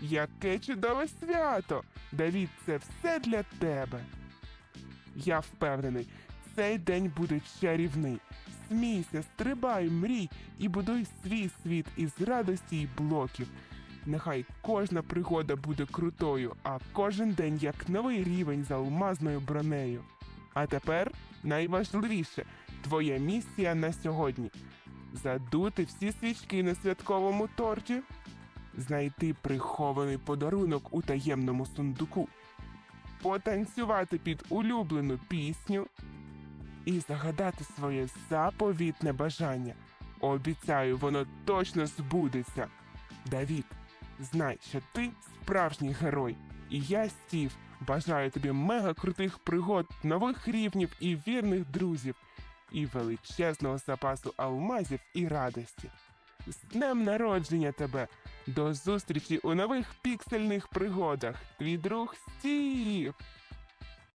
Яке чудове свято! Давід, це все для тебе. Я впевнений, цей день буде чарівний. Смійся, стрибай, мрій і будуй свій світ із радості й блоків. Нехай кожна пригода буде крутою, а кожен день як новий рівень з алмазною бронею. А тепер найважливіше твоя місія на сьогодні задути всі свічки на святковому торті, знайти прихований подарунок у таємному сундуку, потанцювати під улюблену пісню і загадати своє заповітне бажання. Обіцяю, воно точно збудеться. Давід, знай, що ти справжній герой, і я, Стів, бажаю тобі мега крутих пригод, нових рівнів і вірних друзів, і величезного запасу алмазів і радості. З днем народження тебе! До зустрічі у нових піксельних пригодах. Твій друг Стів!